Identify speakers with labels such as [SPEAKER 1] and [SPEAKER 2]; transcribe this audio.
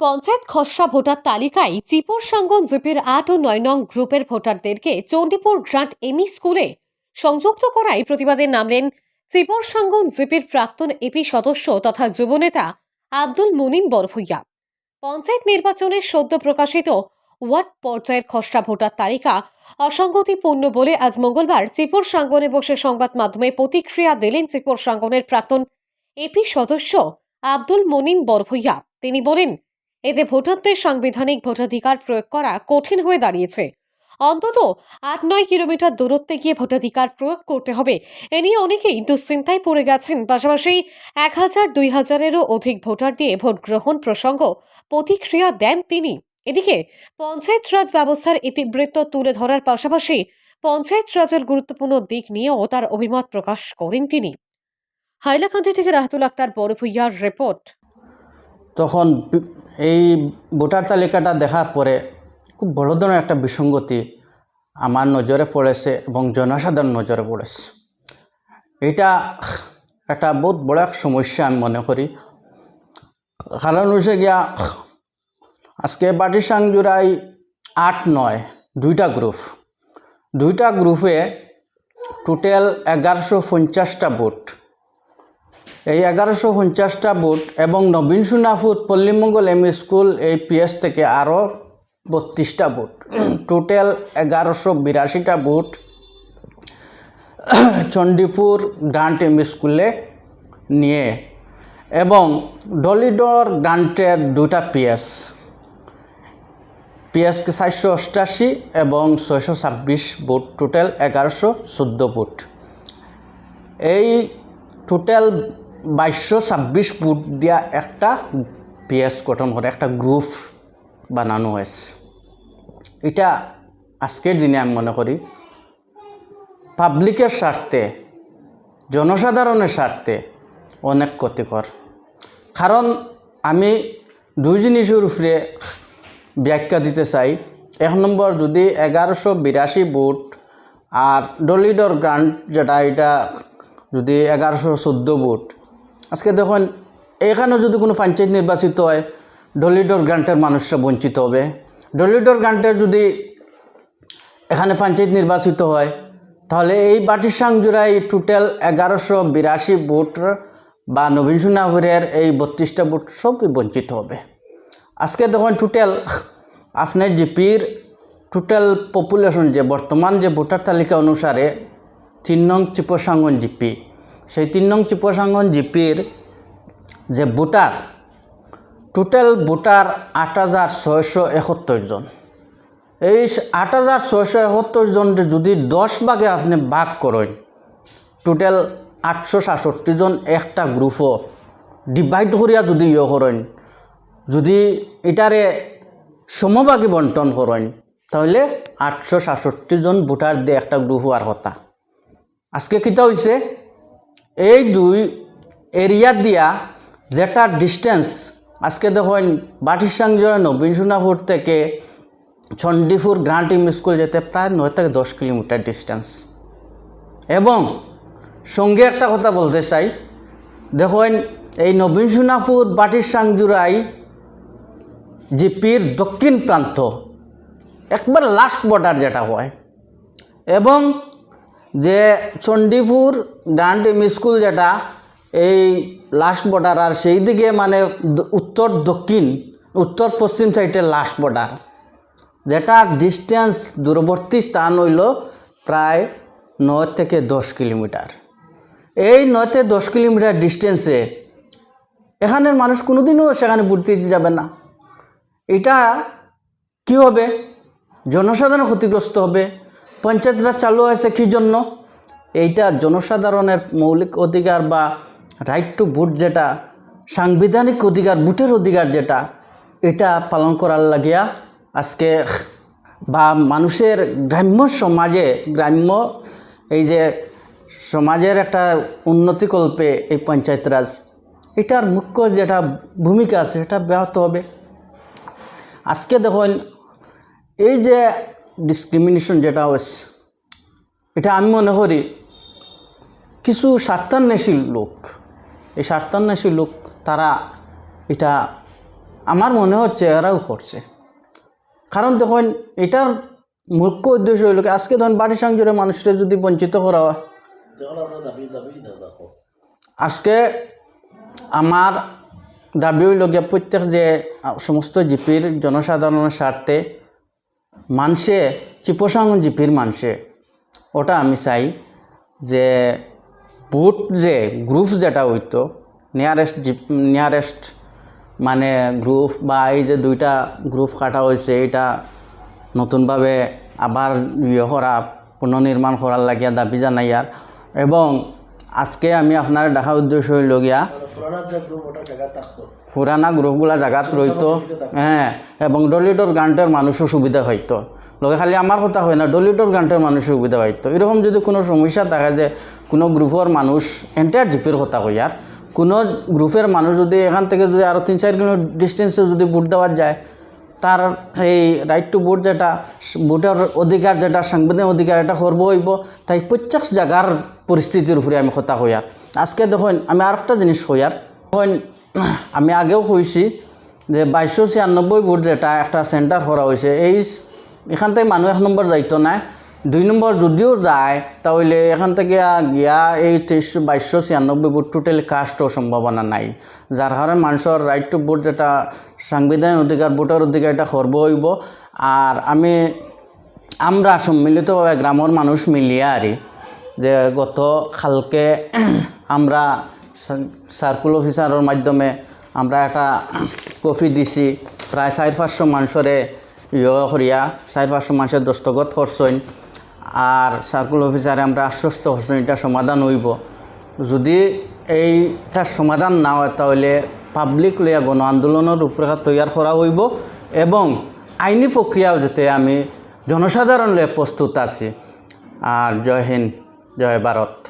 [SPEAKER 1] পঞ্চায়েত খসড়া ভোটার তালিকায় চিপুর সাঙ্গন জিপির আট ও নয় নং গ্রুপের ভোটারদেরকে চণ্ডীপুর গ্রান্ট এমই স্কুলে সংযুক্ত করায় প্রতিবাদে নামলেন চিপুর সাঙ্গন জিপির প্রাক্তন এপি সদস্য তথা যুবনেতা আব্দুল মুনিম বরভুইয়া। পঞ্চায়েত নির্বাচনের সদ্য প্রকাশিত ওয়ার্ড পর্যায়ের খসড়া ভোটার তালিকা অসঙ্গতিপূর্ণ বলে আজ মঙ্গলবার চিপুর সাঙ্গনে বসে সংবাদ মাধ্যমে প্রতিক্রিয়া দিলেন চিপুর সাঙ্গনের প্রাক্তন এপি সদস্য আব্দুল মনিম বরভুইয়া। তিনি বলেন এতে ভোটারদের সাংবিধানিক ভোটাধিকার প্রয়োগ করা কঠিন হয়ে দাঁড়িয়েছে। অন্তত আট নয় কিলোমিটার দূরত্বে গিয়ে ভোটাধিকার প্রয়োগ করতে হবে। এ নিয়ে অনেকেই দুশ্চিন্তায় পড়ে গেছেন। পাশাপাশি এক হাজার, দুই হাজারেরও অধিক ভোটার দিয়ে ভোট গ্রহণ প্রসঙ্গ প্রতিক্রিয়া দেন তিনি। এদিকে পঞ্চায়েত রাজ ব্যবস্থার ইতিবৃত্ত তুলে ধরার পাশাপাশি পঞ্চায়েত রাজের গুরুত্বপূর্ণ দিক নিয়েও তার অভিমত প্রকাশ করেন তিনি। হাইলাকান্দি থেকে রাহতুল আক্তার, বড়ভুইয়ার রিপোর্ট।
[SPEAKER 2] তখন এই ভোটার তালিকাটা দেখার পরে খুব বড় ধরনের একটা বিসঙ্গতি আমার নজরে পড়েছে এবং জনসাধারণ নজরে পড়েছে। এটা একটা বহুত বড় এক সমস্যা আমি মনে করি। কারণ হচ্ছে গিয়া আজকে বাটিসাং জোড়াই আট, নয়, দুইটা গ্রুপ। দুইটা গ্রুপে টোটাল এগারোশো পঞ্চাশটা ভোট। এই এগারোশো পঞ্চাশটা বুট এবং নবীন সুনাফুট পল্লিমঙ্গল এম স্কুল এই পিএস থেকে আরও বত্রিশটা বুট টোটাল এগারোশো বিরাশিটা বুট চণ্ডীপুর গ্রান্ট এম স্কুলে নিয়ে এবং ডলিডর গ্রান্টের দুটা পিএস। পিএসকে চারশো অষ্টাশি এবং ছয়শো ছাব্বিশ বুট টোটাল এগারোশো চোদ্দ বুট এই টোটাল বাইশশো ছাব্বিশ ফুট দিয়া একটা পিএস গঠন করে, একটা গ্রুপ বানানো হয়েছে। এটা আজকের দিনে আমি মনে করি পাবলিকের স্বার্থে, জনসাধারণের স্বার্থে অনেক ক্ষতিকর। কারণ আমি দুই জিনিসের উপরে ব্যাখ্যা দিতে চাই। এক নম্বর, যদি এগারোশো বিরাশি বুট আর ডলিডর গ্রান্ট যেটা, এটা যদি এগারোশো চোদ্দ বুট আজকে দেখুন এখানে যদি কোনো পঞ্চায়েত নির্বাচিত হয়, ডলিডর গ্রান্টের মানুষরা বঞ্চিত হবে। ডলিডর গ্রান্টের যদি এখানে পঞ্চায়েত নির্বাচিত হয়, তাহলে এই বাটিসাং জোড়াই টোটাল এগারোশো বিরাশি বুট বা নবীন সুনাপুরের এই বত্রিশটা বুট সবই বঞ্চিত হবে। আজকে দেখুন টোটাল আপনার জিপির টোটাল পপুলেশন যে বর্তমান যে ভোটার তালিকা অনুসারে তিন নং চিপসাঙ্গন জিপি। সেই তিন নং চিপসাঙ্গন জিপির যে ভোটার টোটাল ভোটার আট হাজার ছয়শো একাত্তর জন। এই আট হাজার ছয়শো একাত্তর জন যদি দশ ভাগে আপনি ভাগ করেন টোটাল আটশো সাতষট্টি জন একটা গ্রুপও ডিভাইড করিয়া যদি ইয়ে করেন, যদি এটারে সমভাগে বন্টন করেন, তাহলে আটশো সাতষট্টি জন ভোটার দিয়ে একটা গ্রুপ হওয়ার কথা। আজকে কিতা হয়েছে এই দুই এরিয়া দিয়া যেটা ডিস্টেন্স আজকে দেখুন বাটিসাংজোড়া নবীন সোনাপুর থেকে চণ্ডীপুর গ্রান্ট ইম স্কুল যেতে প্রায় নয় থেকে দশ কিলোমিটার ডিস্টেন্স এবং সঙ্গে একটা কথা বলতে চাই, দেখুন এই নবীন সোনাপুর বাটিসাংজুরাই জিপির দক্ষিণ প্রান্ত, একবার লাস্ট বর্ডার যেটা হয়। এবং যে চণ্ডীপুর গ্রান্ট এম স্কুল যেটা, এই লাস্ট বর্ডার, আর সেই দিকে মানে উত্তর দক্ষিণ, উত্তর পশ্চিম সাইডের লাস্ট বর্ডার। যেটা ডিস্টেন্স দূরবর্তী স্থান হইল প্রায় নয় থেকে দশ কিলোমিটার। এই নয় থেকে দশ কিলোমিটার ডিস্টেন্সে এখানের মানুষ কোনোদিনও সেখানে ঘুরতে যাবে না। এটা কি হবে? জনসাধারণ ক্ষতিগ্রস্ত হবে। পঞ্চায়েতরা চালু হয়েছে কী জন্য? এইটা জনসাধারণের মৌলিক অধিকার বা রাইট টু ভোট যেটা, সাংবিধানিক অধিকার, ভোটের অধিকার যেটা, এটা পালন করার লাগিয়া আজকে বা মানুষের গ্রাম্য সমাজে, গ্রাম্য এই যে সমাজের একটা উন্নতিকল্পে এই পঞ্চায়েত রাজ, এটার মুখ্য যেটা ভূমিকা আছে সেটা ব্যাহত হবে। আজকে দেখুন, এই যে ডিসক্রিমিনেশন যেটা হয়েছে এটা আমি মনে করি কিছু স্বার্থান্বেষী লোক এই স্বার্থান্বেষী লোক তারা এটা আমার মনে হচ্ছে এরাও করছে। কারণ দেখুন এটার মুখ্য উদ্দেশ্য হইল কি, আজকে ধরুন বাড়ি সংজোরে মানুষের যদি বঞ্চিত করা হয় আজকে আমার দাবি হইল গিয়া প্রত্যেক যে সমস্ত জিপির জনসাধারণের স্বার্থে মানুষে চিপসাং জিপির মানুষে ওটা আমি চাই যে বুট যে গ্রুপ যেটা হইতো নিয়ারেস্ট জিপ নিয়ারেস্ট মানে গ্রুপ বা এই যে দুইটা গ্রুপ কাটা হয়েছে এটা নতুনভাবে আবার ইয়ে করা, পুনর্নির্মাণ করার লাগিয়া দাবি জানাইয়ার এবং আজকে আমি আপনার দেখা উদ্দেশ্য হইল গিয়া পুরানা গ্রুপগুলা জায়গাত রইতো। হ্যাঁ এবং ডলিউডর গানটার মানুষও সুবিধা হইতো। লগে খালি আমার কথা হয় না ডলিউডর গানটার মানুষের সুবিধা হইতো। এরকম যদি কোনো সমস্যা থাকে যে কোনো গ্রুপের মানুষ এন্টায়ার জিপির কথা কই আর কোনো গ্রুপের মানুষ যদি এখান থেকে যদি আরও তিন চার কিলো ডিস্টেন্সে যদি ভোট দেওয়া যায় তার এই রাইট টু ভোট যেটা ভোটের অধিকার যেটা সাংবিধানিক অধিকার এটা করব হইব তাই প্রত্যেক জায়গার পরিস্থিতির উপরে আমি কথা কই আর আজকে দেখুন, আমি আর একটা জিনিস কই আর দেখুন, আমি আগেও কইছি যে বাইশশো ছিয়ানব্বই ভোট যেটা একটা সেন্টার করা হয়েছে এই এখান থেকে মানুষ এক নম্বর যাইতো না, দুই নম্বর যদিও যায়, তাহলে এখান থেকে গিয়া এই তেইশশো বাইশশো ছিয়ানব্বই ভোট টোটালি কাস্টও সম্ভাবনা নাই। যার কারণে মানুষের রাইট টু ভোট যেটা সাংবিধানিক অধিকার, ভোটের অধিকার, এটা করব হইব। আর আমি আমরা সম্মিলিতভাবে গ্রামের মানুষ মিলিয়ে আরি। যে গত কালকে আমরা সার্কুল অফিসারের মাধ্যমে আমরা একটা কফি দিছি। প্রায় চার পাঁচশো মানুষরে ইয়ে করিয়া চার পাঁচশো মানুষের দস্তখত করছেন। আর সার্কুল অফিসারে আমরা আশ্বস্ত করছেন এটা সমাধান হইব। যদি এইটার সমাধান না হয় তাহলে পাবলিক লইয়া গণ আন্দোলনের রূপরেখা তৈয়ার করা হইব এবং আইনি প্রক্রিয়াও যাতে আমি জনসাধারণ লইয়া প্রস্তুত আছি। আর জয় হিন্দ। জয় ভারত।